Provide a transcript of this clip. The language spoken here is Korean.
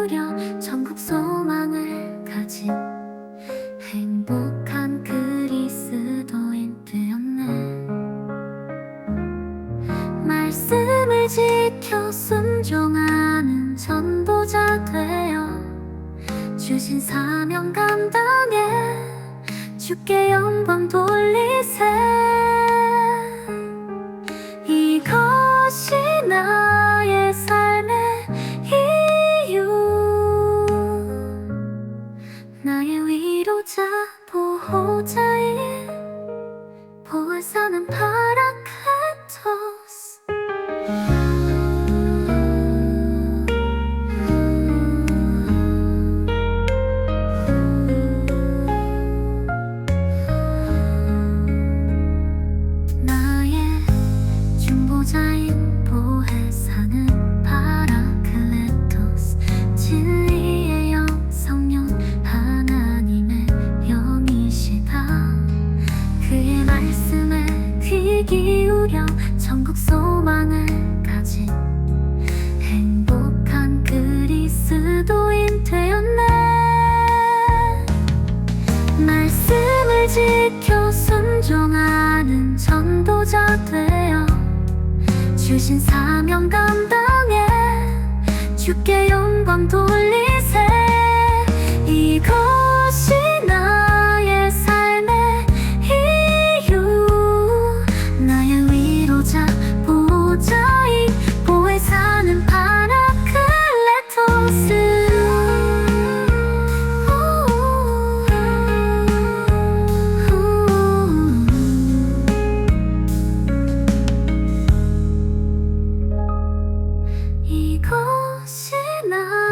누려 전국 소망을 가진 행복한 그리스도인들였네. 말씀을 지켜 순종하는 전도자 되어 주신 사명 감당해 주께 영광 돌리세. 不后再。 기울여 전국 소망을 가진 행복한 그리스도인 되었네. 말씀을 지켜 순종하는 전도자 되어 주신 사명 감당해 주께 영광 돌리 しな